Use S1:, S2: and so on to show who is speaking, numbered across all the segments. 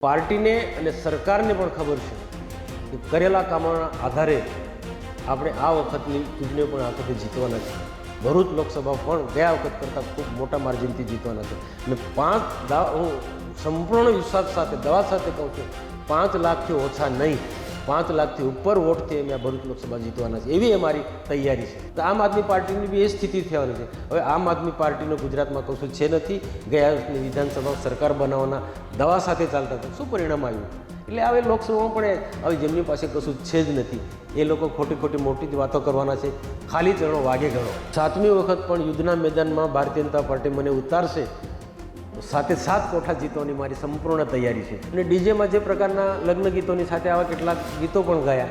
S1: પાર્ટીને અને સરકારને પણ ખબર છે કે કરેલા કામોના આધારે આપણે આ વખતની ચૂંટણીઓ પણ આ વખતે જીતવાના છે. ભરૂચ લોકસભા પણ ગયા વખત કરતાં ખૂબ મોટા માર્જિનથી જીતવાના છે. અને પાંચ દા હું સંપૂર્ણ વિશ્વાસ સાથે, દવા સાથે કહું છું, પાંચ લાખથી ઓછા નહીં. પાંચ લાખથી ઉપર વોટથી અમે આ ભરૂચ લોકસભા જીતવાના છે એવી અમારી તૈયારી છે. તો આમ આદમી પાર્ટીની બી એ સ્થિતિ થવાની છે. હવે આમ આદમી પાર્ટીનો ગુજરાતમાં કશું છે નથી. ગયા વિધાનસભા સરકાર બનાવવાના દવા સાથે ચાલતા હતા. શું પરિણામ આવ્યું? એટલે હવે લોકસભામાં પણ હવે જેમની પાસે કશું છે જ નથી. એ લોકો ખોટી ખોટી મોટી જ વાતો કરવાના છે. ખાલી ચણો વાગે ગણો સાતમી વખત પણ યુદ્ધના મેદાનમાં ભારતીય જનતા પાર્ટી મને ઉતારશે. તો સાથે સાત કોઠા જીતવાની મારી સંપૂર્ણ તૈયારી છે. અને ડીજેમાં જે પ્રકારના લગ્ન ગીતોની સાથે આવા કેટલાક ગીતો પણ ગાયા.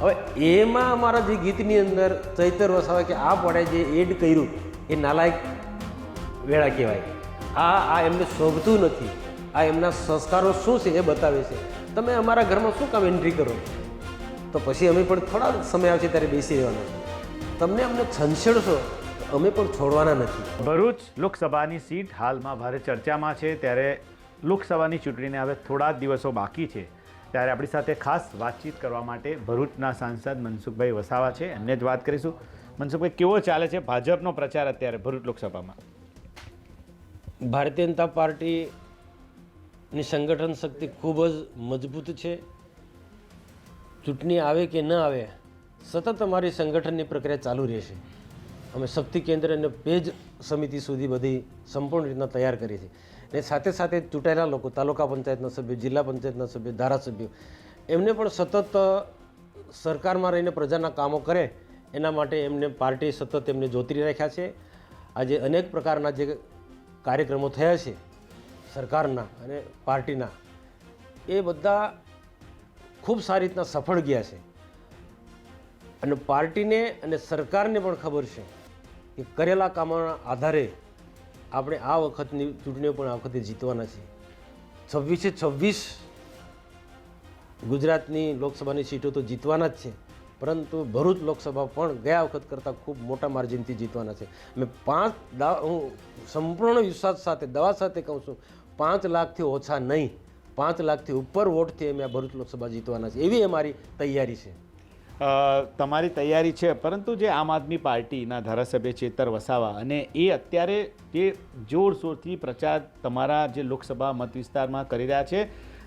S1: હવે એમાં અમારા જે ગીતની અંદર ચૈતર વસાવે કે આ પડે જે એડ કર્યું, એ નાલાયક વેળા કહેવાય. આ આ એમને શોભતું નથી. આ એમના સંસ્કારો શું છે એ બતાવે છે. તમે અમારા ઘરમાં શું કામ એન્ટ્રી કરો? તો પછી અમે પણ થોડા સમય આવશે ત્યારે બેસી રહેવાના. તમને અમને છંછેડશો? અમે પણ છોડવાના નથી.
S2: ભરૂચ લોકસભાની સીટ હાલમાં ભારે ચર્ચામાં છે ત્યારે લોકસભાની ચૂંટણીને હવે થોડા જ દિવસો બાકી છે. ત્યારે આપણી સાથે ખાસ વાતચીત કરવા માટે ભરૂચના સાંસદ મનસુખભાઈ વસાવા છે. એમને જ વાત કરીશું. મનસુખભાઈ કેવો ચાલે છે ભાજપનો પ્રચાર અત્યારે ભરૂચ લોકસભામાં?
S1: ભારતીય જનતા પાર્ટીની સંગઠન શક્તિ ખૂબ જ મજબૂત છે. ચૂંટણી આવે કે ન આવે સતત અમારી સંગઠનની પ્રક્રિયા ચાલુ રહેશે. અમે શક્તિ કેન્દ્ર અને પેજ સમિતિ સુધી બધી સંપૂર્ણ રીતના તૈયાર કરી છે. અને સાથે સાથે ચૂંટાયેલા લોકો, તાલુકા પંચાયતના સભ્યો, જિલ્લા પંચાયતના સભ્યો, ધારાસભ્યો, એમને પણ સતત સરકારમાં રહીને પ્રજાના કામો કરે, એના માટે એમને પાર્ટી સતત એમને જોતરી રાખ્યા છે. આજે અનેક પ્રકારના જે કાર્યક્રમો થયા છે, સરકારના અને પાર્ટીના, એ બધા ખૂબ સારી રીતના સફળ ગયા છે. અને પાર્ટીને અને સરકારને પણ ખબર છે કે કરેલા કામોના આધારે આપણે આ વખતની ચૂંટણીઓ પણ આ વખતે જીતવાના છે છવ્વીસે છવ્વીસ ગુજરાતની લોકસભાની સીટો તો જીતવાના જ છે, પરંતુ ભરૂચ લોકસભા પણ ગયા વખત કરતાં ખૂબ મોટા માર્જિનથી જીતવાના છે. મેં પાંચ હું સંપૂર્ણ વિશ્વાસ સાથે, દવા સાથે કહું છું, પાંચ લાખથી ઓછા નહીં, પાંચ લાખથી ઉપર વોટથી અમે આ ભરૂચ લોકસભા જીતવાના છે એવી અમારી તૈયારી છે.
S2: તમારી તૈયારી છે, પરંતુ જે આમ આદમી પાર્ટીના ધારાસભ્ય ચેતર વસાવા અને એ અત્યારે જે જોરશોરથી પ્રચાર તમારા જે લોકસભા મત વિસ્તારમાં કરી રહ્યા છે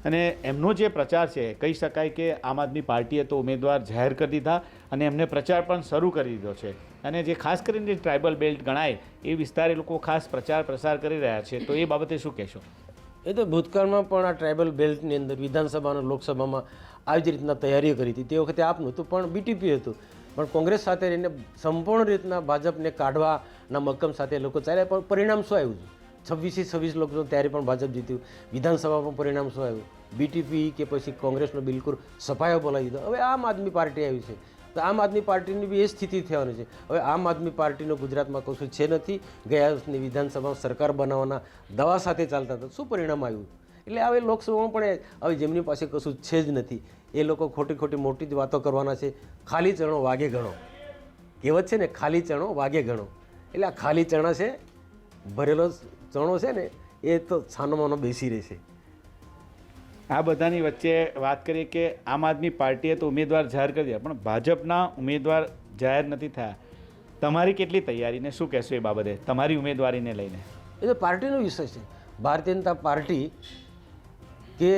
S2: અને એમનો જે પ્રચાર છે, કહી શકાય કે આમ આદમી પાર્ટીએ તો ઉમેદવાર જાહેર કરી દીધા અને એમને પ્રચાર પણ શરૂ કરી દીધો છે. અને જે ખાસ કરીને ટ્રાઇબલ બેલ્ટ ગણાય, એ વિસ્તારે લોકો ખાસ પ્રચાર પ્રસાર કરી રહ્યા છે. તો એ બાબતે શું કહેશો?
S1: એ તો ભૂતકાળમાં પણ આ ટ્રાઇબલ બેલ્ટની અંદર વિધાનસભા અને લોકસભામાં આવી જ રીતના તૈયારીઓ કરી હતી. તે વખતે આપનું હતું પણ બીટીપી હતું. પણ કોંગ્રેસ સાથે રહીને સંપૂર્ણ રીતના ભાજપને કાઢવાના મક્કમ સાથે લોકો ચાલ્યા, પણ પરિણામ શું આવ્યું? છવ્વીસથી છવ્વીસ લોકો ત્યારે પણ ભાજપ જીત્યું. વિધાનસભામાં પરિણામ શું આવ્યું? બીટીપી કે પછી કોંગ્રેસનો બિલકુલ સફાયો બોલાવી દીધો. હવે આમ આદમી પાર્ટી આવી છે. તો આમ આદમી પાર્ટીની બી એ સ્થિતિ થવાની છે. હવે આમ આદમી પાર્ટીનો ગુજરાતમાં કશું છે નથી. ગયા વર્ષની વિધાનસભામાં સરકાર બનાવવાના દવા સાથે ચાલતા હતા. શું પરિણામ આવ્યું? એટલે હવે લોકસભામાં પણ હવે જેમની પાસે કશું છે જ નથી. એ લોકો ખોટી ખોટી મોટી જ વાતો કરવાના છે. ખાલી ચણો વાગે ગણો કહેવત છે ને, ખાલી ચણો વાગે ગણો એટલે આ ખાલી ચણા છે, ભરેલો ચણો છે ને, એ તો છાનોમાનો બેસી રહેશે.
S2: આ બધાની વચ્ચે વાત કરીએ કે આમ આદમી પાર્ટીએ તો ઉમેદવાર જાહેર કરી દીધા, પણ ભાજપના ઉમેદવાર જાહેર નથી થયા. તમારી કેટલી તૈયારી ને શું કહેશો એ બાબતે? તમારી ઉમેદવારીને લઈને.
S1: એ તો પાર્ટીનો વિષય છે. ભારતીય જનતા પાર્ટી કે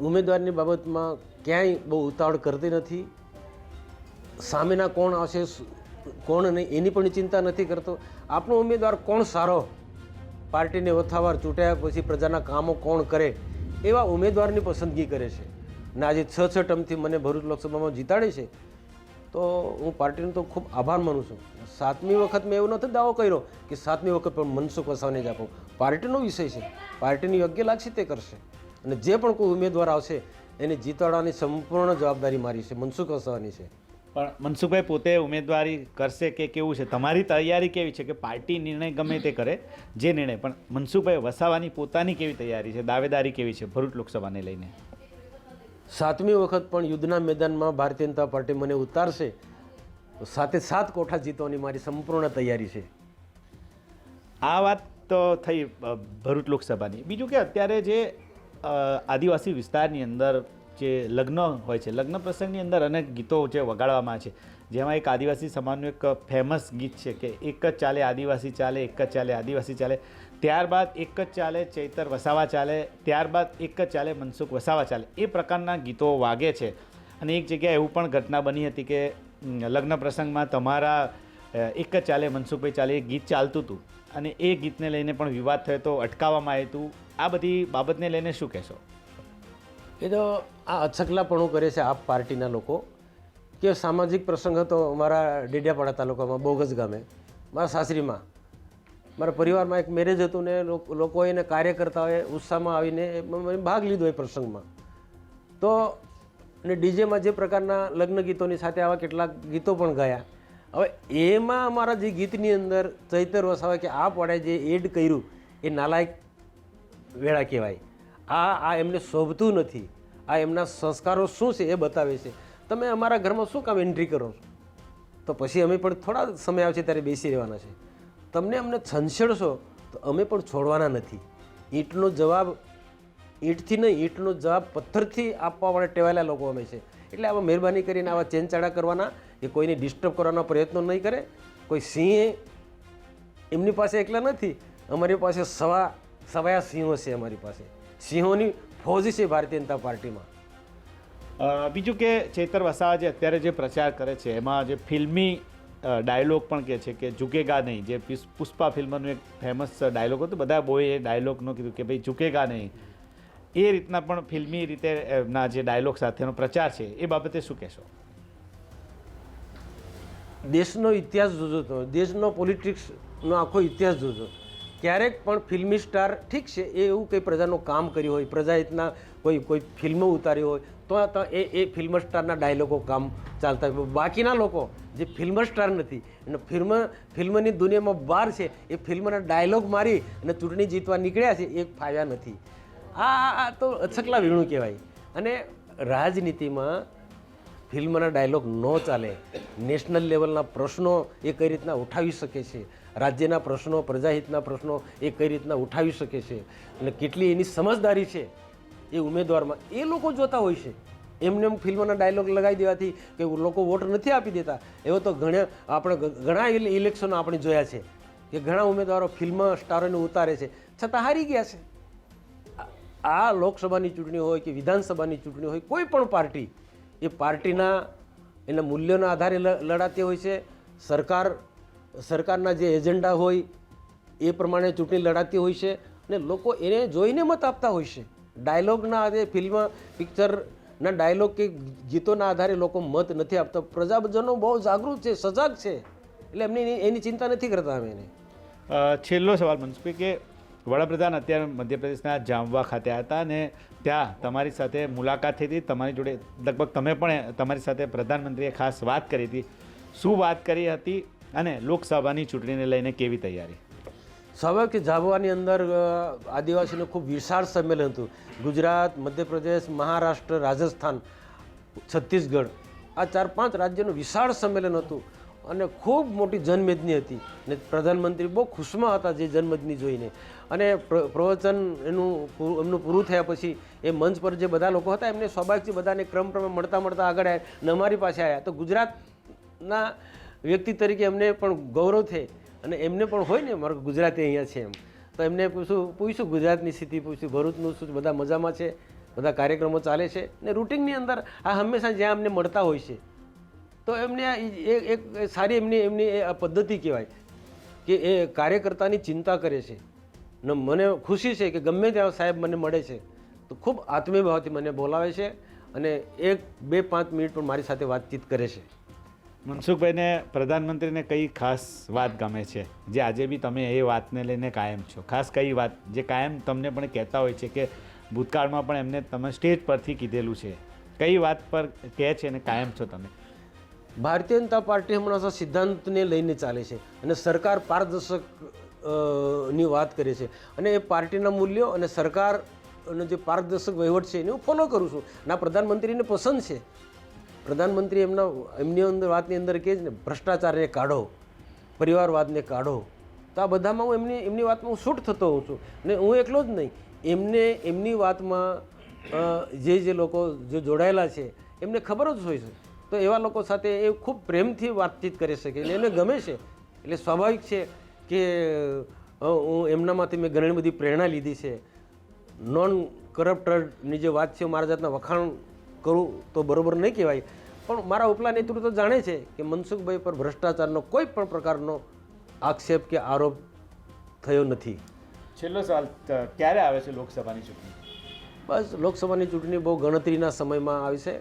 S1: ઉમેદવારની બાબતમાં ક્યાંય બહુ ઉતાવળ કરતી નથી. સામેના કોણ આવશે, કોણ નહીં, એની પણ ચિંતા નથી કરતો. આપણો ઉમેદવાર કોણ સારો? પાર્ટીને વથાવાર, ચૂંટાયા પછી પ્રજાના કામો કોણ કરે? એવા ઉમેદવારની પસંદગી કરે છે. ને આજે છ છ ટર્મથી મને ભરૂચ લોકસભામાં જીતાડે છે, તો હું પાર્ટીનો તો ખૂબ આભાર માનું છું. સાતમી વખત મેં એવો નથી દાવો કર્યો કે સાતમી વખત પણ મનસુખ વસાવાને જ આપો. પાર્ટીનો વિષય છે. પાર્ટીને યોગ્ય લાગશે તે કરશે. અને જે પણ કોઈ ઉમેદવાર આવશે, એને જીતાડવાની સંપૂર્ણ જવાબદારી મારી છે, મનસુખ વસાવાની છે.
S2: પણ મનસુખભાઈ પોતે ઉમેદવારી કરશે કે કેવું છે? તમારી તૈયારી કેવી છે કે પાર્ટી નિર્ણય ગમે તે કરે જે નિર્ણય? પણ મનસુખભાઈ વસાવાની પોતાની કેવી તૈયારી છે? દાવેદારી કેવી છે ભરૂચ લોકસભાને લઈને?
S1: સાતમી વખત પણ યુદ્ધના મેદાનમાં ભારતીય જનતા પાર્ટી મને ઉતારશે. તો સાથે સાત કોઠા જીતવાની મારી સંપૂર્ણ તૈયારી છે.
S2: આ વાત તો થઈ ભરૂચ લોકસભાની. બીજું કે અત્યારે જે આદિવાસી વિસ્તારની અંદર જે લગ્ન હોય છે, લગ્ન પ્રસંગની અંદર અનેક ગીતો જે વગાડવામાં છે. જેમાં એક આદિવાસી સમાજનું એક ફેમસ ગીત છે કે એક જ ચાલે આદિવાસી ચાલે, એક જ ચાલે આદિવાસી ચાલે, ત્યારબાદ એક જ ચાલે ચૈતર વસાવા ચાલે, ત્યારબાદ એક જ ચાલે મનસુખ વસાવા ચાલે. એ પ્રકારના ગીતો વાગે છે. અને એક જગ્યાએ એવું પણ ઘટના બની હતી કે લગ્ન પ્રસંગમાં તમારા એક જ ચાલે મનસુખભાઈ ચાલે એ ગીત ચાલતું હતું. અને એ ગીતને લઈને પણ વિવાદ થયો તો અટકાવવામાં આવ્યું હતું. આ બધી બાબતને લઈને શું કહેશો?
S1: એ તો આ અછકલાપણું કરે છે આપ પાર્ટીના લોકો. કે સામાજિક પ્રસંગ હતો મારા ડેડિયાપાડા તાલુકામાં, બોગસ ગામે. મારા સાસરીમાં. મારા પરિવારમાં એક મેરેજ હતું ને લોકો એને કાર્યકર્તાઓએ ઉત્સાહમાં આવીને ભાગ લીધો એ પ્રસંગમાં. તો, અને ડીજેમાં જે પ્રકારના લગ્ન ગીતોની સાથે આવા કેટલાક ગીતો પણ ગાયા. હવે એમાં અમારા જે ગીતની અંદર ચૈતર વસાવે કે આ પડે જે એડ કર્યું, એ નાલાયક વેળા કહેવાય. આ આ એમને શોભતું નથી. આ એમના સંસ્કારો શું છે એ બતાવે છે. તમે અમારા ઘરમાં શું કામ એન્ટ્રી કરો છો? તો પછી અમે પણ થોડા સમય આવશે ત્યારે બેસી રહેવાના છે. તમને અમને છંછેડશો તો અમે પણ છોડવાના નથી. ઈંટનો જવાબ, ઈંટથી નહીં, ઈંટનો જવાબ પથ્થરથી આપવા માટે ટેવાયેલા લોકો અમે છે. એટલે આવા મહેરબાની કરીને આવા ચેનચાડા કરવાના, એ કોઈને ડિસ્ટર્બ કરવાના પ્રયત્નો નહીં કરે. કોઈ સિંહે એમની પાસે એકલા નથી. અમારી પાસે સવા, સવાયા સિંહો છે અમારી પાસે. સિંહોની ફૌજ છે ભારતીય જનતા પાર્ટીમાં?
S2: બીજું કે ચૈતર વસાવા જે અત્યારે જે પ્રચાર કરે છે એમાં જે ફિલ્મી ડાયલોગ પણ કહે છે કે ઝુકેગા નહીં જે પુષ- પુષ્પા ફિલ્મનું એક ફેમસ ડાયલોગ હતું બધા બોએ એ ડાયલોગનો કીધું કે ભાઈ ઝુકેગા નહીં. એ રીતના પણ ફિલ્મી રીતે એમના જે ડાયલોગ સાથેનો પ્રચાર છે એ બાબતે શું કહેશો?
S1: દેશનો ઇતિહાસ જોજો તો દેશનો પોલિટિક્સનો આખો ઇતિહાસ જોજો. ક્યારેક પણ ફિલ્મી સ્ટાર ઠીક છે, એ એવું કંઈ પ્રજાનું કામ કર્યું હોય પ્રજાહિતના કોઈ કોઈ ફિલ્મો ઉતારી હોય, તો એ એ ફિલ્મ સ્ટારના ડાયલોગો કામ ચાલતા હોય. બાકીના લોકો જે ફિલ્મ સ્ટાર નથી, અને ફિલ્મ, ફિલ્મની દુનિયામાં બહાર છે, એ ફિલ્મના ડાયલોગ મારી અને ચૂંટણી જીતવા નીકળ્યા છે, એ ફાવ્યા નથી. આ- આ તો અછકલા વીણું કહેવાય. અને રાજનીતિમાં ફિલ્મના ડાયલોગ ન ચાલે. નેશનલ લેવલના પ્રશ્નો એ કઈ રીતના ઉઠાવી શકે છે? રાજ્યના પ્રશ્નો, પ્રજાહિતના પ્રશ્નો એ કઈ રીતના ઉઠાવી શકે છે? અને કેટલી એની સમજદારી છે એ ઉમેદવારમાં? એ લોકો જોતા હોય છે. એમને એમ ફિલ્મના ડાયલોગ લગાવી દેવાથી કે લોકો વોટ નથી આપી દેતા. એવો તો ઘણા, આપણે ઘણા ઇલે- ઇલેક્શનો આપણે જોયા છે કે ઘણા ઉમેદવારો ફિલ્મ સ્ટારોને ઉતારે છે. છતાં હારી ગયા છે. આ લોકસભાની ચૂંટણી હોય કે વિધાનસભાની ચૂંટણી હોય, કોઈ પણ પાર્ટી એ પાર્ટીના એના મૂલ્યોના આધારે લડાતી હોય છે. સરકાર, સરકારના જે એજન્ડા હોય, એ પ્રમાણે ચૂંટણી લડાતી હોય છે અને લોકો એને જોઈને મત આપતા હોય છે. ડાયલોગના આધારે ફિલ્મ, પિક્ચરના ડાયલોગ કે ગીતોના આધારે લોકો મત નથી આપતા. પ્રજાજનો બહુ જાગૃત છે, સજાગ છે. એટલે એમની, એની- એની ચિંતા નથી કરતા અમે એને.
S2: છેલ્લો સવાલ મનસુખભાઈ કે વડાપ્રધાન અત્યારે મધ્યપ્રદેશના જામવા ખાતે હતા અને ત્યાં તમારી સાથે મુલાકાત થઈ હતી. તમારી જોડે લગભગ તમે પણ તમારી સાથે પ્રધાનમંત્રીએ ખાસ વાત કરી હતી. શું વાત કરી હતી અને લોકસભાની ચૂંટણીને લઈને કેવી તૈયારી?
S1: સ્વાભાવિક કે ઝાબવાની અંદર આદિવાસીનું ખૂબ વિશાળ સંમેલન હતું. ગુજરાત, મધ્યપ્રદેશ, મહારાષ્ટ્ર, રાજસ્થાન, છત્તીસગઢ, આ ચાર પાંચ રાજ્યોનું વિશાળ સંમેલન હતું. અને ખૂબ મોટી જનમેદની હતી. ને પ્રધાનમંત્રી બહુ ખુશમાં હતા જે જનમેદની જોઈને. અને પ્ર- પ્રવચન એનું એમનું પૂરું થયા પછી એ મંચ પર જે બધા લોકો હતા, એમને સ્વાભાવિકથી બધાને ક્રમ પ્રમાણે મળતા મળતા આગળ આવ્યા ને અમારી પાસે આવ્યા તો ગુજરાતના વ્યક્તિ તરીકે એમને પણ ગૌરવ થાય અને એમને પણ હોય ને મારું ગુજરાતી અહીંયા છે એમ. તો એમને પૂછ્યું પૂછ્યું ગુજરાતની સ્થિતિ પૂછ્યું ભરૂચનું શું બધા મજામાં છે, બધા કાર્યક્રમો ચાલે છે ને રૂટિનની અંદર આ હંમેશા જ્યાં અમને મળતા હોય છે. તો એમને એક સારી એમની એમની એ પદ્ધતિ કહેવાય કે એ કાર્યકર્તાની ચિંતા કરે છે. ને મને ખુશી છે કે ગમે ત્યાં સાહેબ મને મળે છે. તો ખૂબ આત્મીયભાવથી મને બોલાવે છે અને એક, બે, પાંચ મિનિટ પણ મારી સાથે વાતચીત કરે છે.
S2: મનસુખભાઈને પ્રધાનમંત્રીને કઈ ખાસ વાત ગમે છે? જે આજે બી તમે એ વાતને લઈને કાયમ છો. ખાસ કઈ વાત જે કાયમ તમને પણ કહેતા હોય છે કે ભૂતકાળમાં પણ એમને તમે સ્ટેજ પરથી કીધેલું છે. કઈ વાત પર કહે છે અને કાયમ છો તમે?
S1: ભારતીય જનતા પાર્ટી હમણાં સિદ્ધાંતને લઈને ચાલે છે અને સરકાર પારદર્શકની વાત કરે છે. અને એ પાર્ટીના મૂલ્યો અને સરકાર અને જે પારદર્શક વહીવટ છે એને હું ફોલો કરું છું. ના, પ્રધાનમંત્રીને પસંદ છે. પ્રધાનમંત્રી એમના, એમની અંદર, વાતની અંદર કહે છે ને, ભ્રષ્ટાચારને કાઢો, પરિવારવાદને કાઢો. તો આ બધામાં હું એમની એમની વાતમાં હું શૂટ થતો હોઉં છું. ને હું એકલો જ નહીં, એમને, એમની વાતમાં જે જે લોકો જે જોડાયેલા છે, એમને ખબર જ હોય છે. તો એવા લોકો સાથે એ ખૂબ પ્રેમથી વાતચીત કરી શકે એટલે એને ગમે છે. એટલે સ્વાભાવિક છે કે હું એમનામાંથી મેં ઘણી બધી પ્રેરણા લીધી છે. નોન કરપ્ટરની જે વાત છે મારા જાતના વખાણ કરું તો બરાબર નહીં કહેવાય. પણ મારા ઉપલા નેતૃત્વ જાણે છે કે મનસુખભાઈ પર ભ્રષ્ટાચારનો કોઈ પણ પ્રકારનો આક્ષેપ કે આરોપ થયો નથી.
S2: છેલ્લો સવાલ ક્યારે આવે છે લોકસભાની ચૂંટણી?
S1: બસ લોકસભાની ચૂંટણી બહુ ગણતરીના સમયમાં આવશે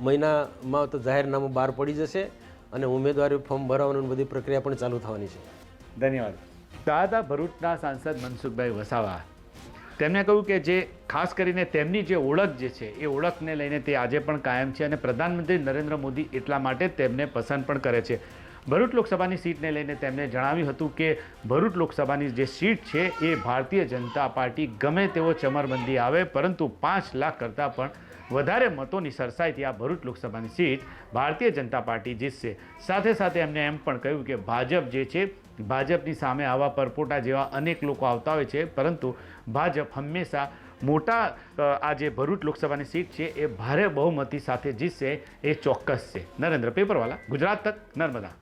S1: મહિનામાં તો જાહેરનામું બહાર પડી જશે અને ઉમેદવારી ફોર્મ ભરવાની બધી પ્રક્રિયા પણ ચાલુ થવાની છે.
S2: ધન્યવાદ. દાદા ભરૂચના સાંસદ મનસુખભાઈ વસાવા તેમણે કહ્યું કે જે ખાસ કરીને તેમની જે ઓળખ જે છે, એ ઓળખને લઈને તે આજે પણ કાયમ છે અને પ્રધાનમંત્રી નરેન્દ્ર મોદી એટલા માટે તેમને પસંદ પણ કરે છે. ભરૂચ લોકસભાની સીટને લઈને તેમણે જણાવ્યું હતું કે ભરૂચ લોકસભાની જે સીટ છે, એ ભારતીય જનતા પાર્ટી ગમે તેવો ચમરબંધી આવે, પરંતુ પાંચ લાખ કરતાં પણ વધારે મતોની સરસાઈથી આ ભરૂચ લોકસભાની સીટ ભારતીય જનતા પાર્ટી જીતશે. સાથે સાથે એમને એમ પણ કહ્યું કે ભાજપ જે છે, ભાજપની સામે આવા પરપોટા જેવા અનેક લોકો આવતા હોય છે, પરંતુ ભાજપ હંમેશા મોટા આ જે ભરૂચ લોકસભાની સીટ છે, એ ભારે બહુમતી સાથે જીતશે, એ ચોક્કસ છે. નરેન્દ્ર પેપરવાલા, ગુજરાત તક, નર્મદા.